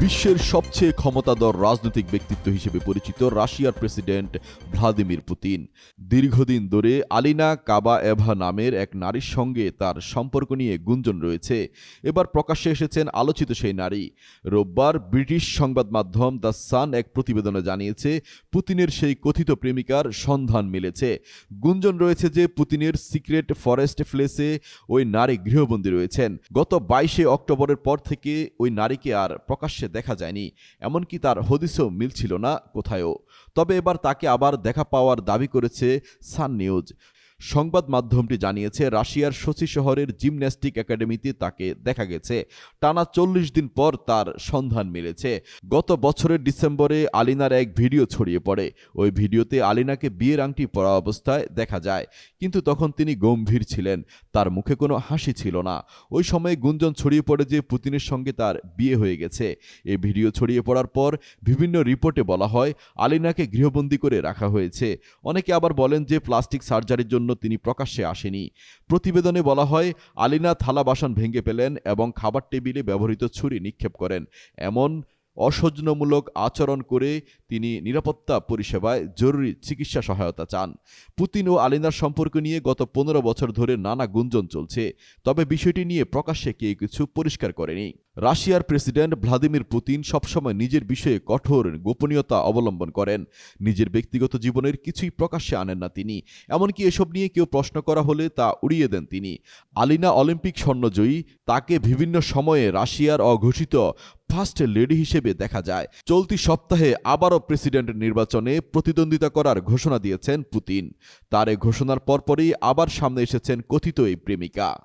বিশ্বের সবচেয়ে ক্ষমতাধর রাজনৈতিক ব্যক্তিত্ব হিসেবে পরিচিত রাশিয়ার প্রেসিডেন্ট ভ্লাদিমির পুতিন। দীর্ঘদিন ধরে আলিনা কাবা এভা নামের এক নারীর সঙ্গে তার সম্পর্ক নিয়ে গুঞ্জন রয়েছে। এবার প্রকাশ্যে এসেছেন আলোচিত সেই নারী। রোববার ব্রিটিশ সংবাদ মাধ্যম দ্য সান এক প্রতিবেদনে জানিয়েছে, পুতিনের সেই কথিত প্রেমিকার সন্ধান মিলেছে। গুঞ্জন রয়েছে যে পুতিনের সিক্রেট ফরেস্ট ফ্লেসে ওই নারী গৃহবন্দী রয়েছেন। গত বাইশে অক্টোবরের পর থেকে ওই নারীকে আর প্রকাশ্যে দেখা যায়নি। এমনকি তার হদিসও মিলছিল না কোথায়ও। তবে এবার তাকে আবার দেখা পাওয়ার দাবি করেছে সান নিউজ সংবাদ মাধ্যমটি জানিয়েছে, রাশিয়ার সোচি শহরের জিমন্যাস্টিক একাডেমিতে তাকে দেখা গেছে। টানা চল্লিশ দিন পর তার সন্ধান মিলেছে। গত বছরের ডিসেম্বরে আলিনার এক ভিডিও ছড়িয়ে পড়ে। ওই ভিডিওতে আলিনাকে বিয়ের আংটি পরা অবস্থায় দেখা যায়, কিন্তু তখন তিনি গম্ভীর ছিলেন। তার মুখে কোনো হাসি ছিল না। ওই সময় গুঞ্জন ছড়িয়ে পড়ে যে পুতিনের সঙ্গে তার বিয়ে হয়ে গেছে। এই ভিডিও ছড়িয়ে পড়ার পর বিভিন্ন রিপোর্টে বলা হয়, আলিনাকে গৃহবন্দী করে রাখা হয়েছে। অনেকে আবার বলেন যে প্লাস্টিক সার্জারির জন্য তিনি প্রকাশ্যে আসেনি। প্রতিবেদনে বলা হয় আলিনা থালা বাসন ভেঙে পেলেন এবং খাবার টেবিলে ব্যবহৃত ছুরি নিক্ষেপ করেন। এমন অসহ্যমূলক আচরণ করে তিনি নিরাপত্তা পরিষেবায় জরুরি চিকিৎসা সহায়তা চান। পুতিন ও আলিনার সম্পর্ক নিয়ে গত পনেরো বছর ধরে নানা গুঞ্জন চলছে। তবে বিষয়টি নিয়ে প্রকাশ্যে কেউ কিছু পরিষ্কার করেনি। রাশিয়ার প্রেসিডেন্ট ভ্লাদিমির পুতিন সবসময় নিজের বিষয়ে কঠোর গোপনীয়তা অবলম্বন করেন। নিজের ব্যক্তিগত জীবনের কিছুই প্রকাশ্যে আনেন না তিনি। এমনকি এসব নিয়ে কেউ প্রশ্ন করা হলে তা উড়িয়ে দেন তিনি। আলিনা অলিম্পিক স্বর্ণজয়ী, তাকে বিভিন্ন সময়ে রাশিয়ার অঘোষিত ফার্স্ট লেডি হিসেবে দেখা যায়। চলতি সপ্তাহে আবারও প্রেসিডেন্ট নির্বাচনে প্রতিদ্বন্দ্বিতা করার ঘোষণা দিয়েছেন পুতিন। তার ঘোষণার পরপরই আবার সামনে এসেছেন কথিত এই প্রেমিকা।